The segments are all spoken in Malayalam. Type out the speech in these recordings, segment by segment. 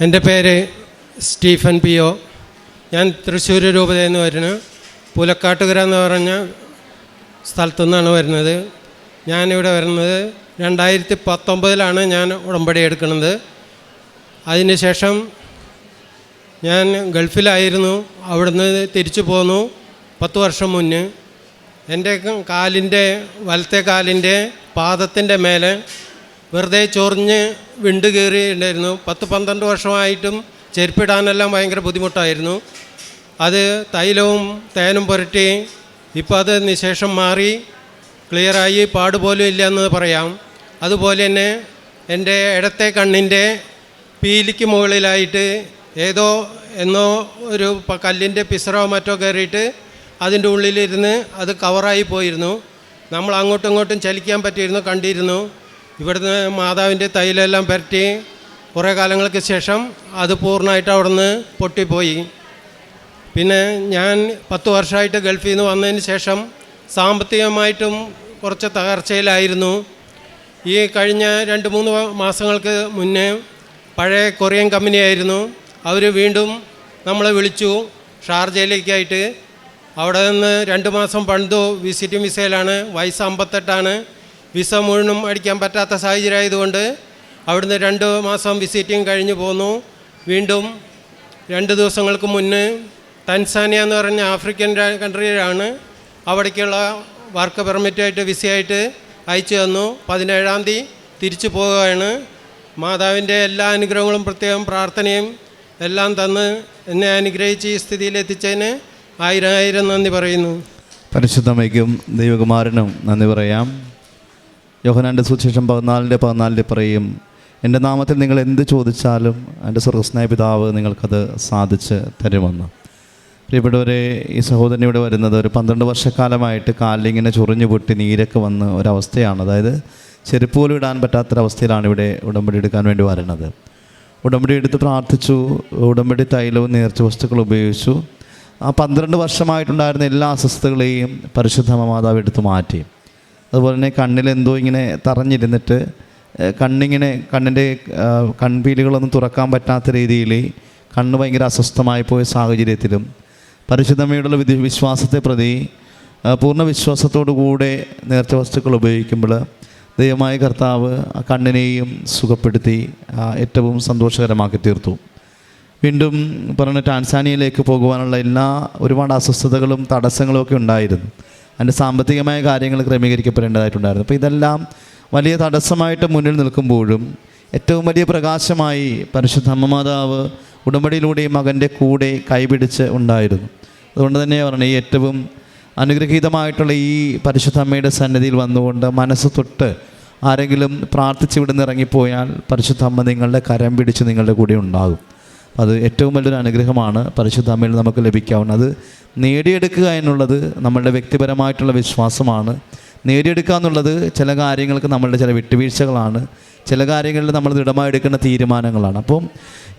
എന്റെ പേര് സ്റ്റീഫൻ പി ഒ. ഞാൻ തൃശ്ശൂർ രൂപതയിൽ നിന്ന് വരുന്നു. പുലക്കാട്ടുകര എന്ന് പറഞ്ഞ സ്ഥലത്തു നിന്നാണ് വരുന്നത്. ഞാനിവിടെ വരുന്നത് രണ്ടായിരത്തി പത്തൊമ്പതിലാണ് ഞാൻ ഉടമ്പടി എടുക്കുന്നത്. അതിനുശേഷം ഞാൻ ഗൾഫിലായിരുന്നു. അവിടുന്ന് തിരിച്ചു പോന്നു. പത്ത് വർഷം മുന്നേ. എന്റെ കാലിന്റെ വലത്തെ കാലിന്റെ പാദത്തിന്റെ മേലെ വെറുതെ ചൊറിഞ്ഞ് വിണ്ട് കയറിയിട്ടുണ്ടായിരുന്നു പത്ത് പന്ത്രണ്ട് വർഷമായിട്ടും ചെരുപ്പിടാനെല്ലാം ഭയങ്കര ബുദ്ധിമുട്ടായിരുന്നു. അത് തൈലവും തേനും പുരട്ടി ഇപ്പോൾ അത് നിശേഷം മാറി ക്ലിയറായി പാടുപോലും ഇല്ല എന്ന് പറയാം. അതുപോലെ തന്നെ എന്റെ ഇടത്തെ കണ്ണിന്റെ പീലിക്ക് മുകളിലായിട്ട് ഏതോ എന്നോ ഒരു കല്ലിന്റെ പിസറോ മറ്റോ കയറിയിട്ട് അതിന്റെ ഉള്ളിലിരുന്ന് അത് കവറായി പോയിരുന്നു. നമ്മൾ അങ്ങോട്ടും ഇങ്ങോട്ടും ചലിക്കാൻ പറ്റിയിരുന്നു കണ്ടിരുന്നു. ഇവിടുന്ന് മാതാവിന്റെ തൈലെല്ലാം പുരട്ടി കുറേ കാലങ്ങൾക്ക് ശേഷം അത് പൂർണമായിട്ട് അവിടുന്ന് പൊട്ടിപ്പോയി. പിന്നെ ഞാൻ പത്ത് വർഷമായിട്ട് ഗൾഫിൽ നിന്ന് വന്നതിന് ശേഷം സാമ്പത്തികമായിട്ടും കുറച്ച് തകർച്ചയിലായിരുന്നു. ഈ കഴിഞ്ഞ രണ്ട് മൂന്ന് മാസങ്ങൾക്ക് മുന്നേ പഴയ കൊറിയൻ കമ്പനിയായിരുന്നു. അവർ വീണ്ടും നമ്മളെ വിളിച്ചു ഷാർജയിലേക്കായിട്ട്. അവിടെ നിന്ന് രണ്ട് മാസം പണിതു വിസിറ്റിംഗ് വിസയിലാണ്. വയസ്സ് അമ്പത്തെട്ടാണ്. വിസ മുഴുവനും അടിക്കാൻ പറ്റാത്ത സാഹചര്യമായതുകൊണ്ട് അവിടുന്ന് രണ്ട് മാസം വിസിറ്റിംഗ് കഴിഞ്ഞു പോന്നു. വീണ്ടും രണ്ട് ദിവസങ്ങൾക്ക് മുന്നേ തൻസാനിയ എന്ന് പറഞ്ഞ ആഫ്രിക്കൻ കൺട്രിയിലാണ് അവിടേക്കുള്ള വർക്ക് പെർമിറ്റായിട്ട് വിസയായിട്ട് അയച്ചു തന്നു. പതിനേഴാം തീയതി തിരിച്ചു പോവുകയാണ്. മാതാവിന്റെ എല്ലാ അനുഗ്രഹങ്ങളും പ്രത്യേകം പ്രാർത്ഥനയും എല്ലാം തന്ന് എന്നെ അനുഗ്രഹിച്ച് ഈ സ്ഥിതിയിൽ എത്തിച്ചതിന് ആയിരം ആയിരം നന്ദി പറയുന്നു. പരിശുദ്ധമയ്ക്കും ദൈവകുമാരനും നന്ദി പറയാം. യോഹനാന്റെ സുശേഷം പതിനാലിന്റെ പതിനാലിന്റെ പറയും എന്റെ നാമത്തിൽ നിങ്ങൾ എന്ത് ചോദിച്ചാലും എന്റെ സ്വർഗസ്നായ പിതാവ് നിങ്ങൾക്കത് സാധിച്ച് തരുമെന്ന്. പ്രിയപ്പെട്ടവരെ ഈ സഹോദരൻ ഇവിടെ വരുന്നത് ഒരു പന്ത്രണ്ട് വർഷക്കാലമായിട്ട് കാലിങ്ങനെ ചൊറിഞ്ഞു പൊട്ടി നീരൊക്കെ വന്ന് ഒരവസ്ഥയാണ്. അതായത് ചെരുപ്പ് പോലും ഇടാൻ പറ്റാത്തൊരവസ്ഥയിലാണ് ഇവിടെ ഉടമ്പടി എടുക്കാൻ വേണ്ടി വരുന്നത്. ഉടമ്പടി എടുത്ത് പ്രാർത്ഥിച്ചു ഉടമ്പടി തൈലവും നേർച്ച വസ്തുക്കൾ ഉപയോഗിച്ചു. ആ പന്ത്രണ്ട് വർഷമായിട്ടുണ്ടായിരുന്ന എല്ലാ അസ്വസ്ഥതകളെയും പരിശുദ്ധ മാതാവ് എടുത്തു മാറ്റി. അതുപോലെ തന്നെ കണ്ണിൽ എന്തോ ഇങ്ങനെ തറഞ്ഞിരുന്നിട്ട് കണ്ണിങ്ങനെ കണ്ണിന്റെ കൺപീലുകളൊന്നും തുറക്കാൻ പറ്റാത്ത രീതിയിൽ കണ്ണ് ഭയങ്കര അസ്വസ്ഥമായി പോയ സാഹചര്യത്തിലും പരിശുദ്ധമ്മയോടുള്ള വിധി വിശ്വാസത്തെ പ്രതി പൂർണ വിശ്വാസത്തോടു കൂടെ നേർച്ച വസ്തുക്കൾ ഉപയോഗിക്കുമ്പോൾ ദൈവമായ കർത്താവ് ആ കണ്ണിനെയും സുഖപ്പെടുത്തി ഏറ്റവും സന്തോഷകരമാക്കി തീർത്തു. വീണ്ടും പറഞ്ഞ ടാൻസാനിയയിലേക്ക് പോകുവാനുള്ള എല്ലാ ഒരുപാട് അസ്വസ്ഥതകളും തടസ്സങ്ങളും ഒക്കെ ഉണ്ടായിരുന്നു. അതിന്റെ സാമ്പത്തികമായ കാര്യങ്ങൾ ക്രമീകരിക്കപ്പെടേണ്ടതായിട്ടുണ്ടായിരുന്നു. അപ്പോൾ ഇതെല്ലാം വലിയ തടസ്സമായിട്ട് മുന്നിൽ നിൽക്കുമ്പോഴും ഏറ്റവും വലിയ പ്രകാശമായി പരിശുദ്ധ അമ്മമാതാവ് ഉടമ്പടിയിലൂടെ മകന്റെ കൂടെ കൈപിടിച്ച് ഉണ്ടായിരുന്നു. അതുകൊണ്ട് തന്നെ പറഞ്ഞു ഈ ഏറ്റവും അനുഗ്രഹീതമായിട്ടുള്ള ഈ പരിശുദ്ധ അമ്മയുടെ സന്നിധിയിൽ വന്നുകൊണ്ട് മനസ്സ് തൊട്ട് ആരെങ്കിലും പ്രാർത്ഥിച്ച് ഇവിടുന്ന് ഇറങ്ങിപ്പോയാൽ പരിശുദ്ധ അമ്മ നിങ്ങളുടെ കരം പിടിച്ച് നിങ്ങളുടെ കൂടെ ഉണ്ടാകും. അത് ഏറ്റവും വലിയൊരു അനുഗ്രഹമാണ് പരിശുദ്ധ അമ്മയിൽ നമുക്ക് ലഭിക്കാവുന്നത്. അത് നേടിയെടുക്കുക എന്നുള്ളത് നമ്മളുടെ വ്യക്തിപരമായിട്ടുള്ള വിശ്വാസമാണ്. നേടിയെടുക്കുക എന്നുള്ളത് ചില കാര്യങ്ങൾക്ക് നമ്മളുടെ ചില വിട്ടുവീഴ്ചകളാണ്. ചില കാര്യങ്ങളിൽ നമ്മൾ ദൃഢമായി എടുക്കുന്ന തീരുമാനങ്ങളാണ്. അപ്പം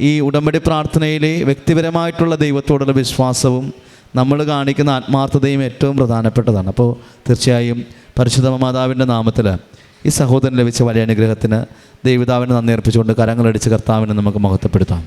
ഈ ഉടമ്പടി പ്രാർത്ഥനയിലെ വ്യക്തിപരമായിട്ടുള്ള ദൈവത്തോടുള്ള വിശ്വാസവും നമ്മൾ കാണിക്കുന്ന ആത്മാർത്ഥതയും ഏറ്റവും പ്രധാനപ്പെട്ടതാണ്. അപ്പോൾ തീർച്ചയായും പരിശുദ്ധ മാതാവിന്റെ നാമത്തിൽ ഈ സഹോദരൻ ലഭിച്ച വലിയ അനുഗ്രഹത്തിന് ദൈവതാവിനെ നന്ദി അർപ്പിച്ചുകൊണ്ട് കരങ്ങളടിച്ച് കർത്താവിനെ നമുക്ക് മഹത്വപ്പെടുത്താം.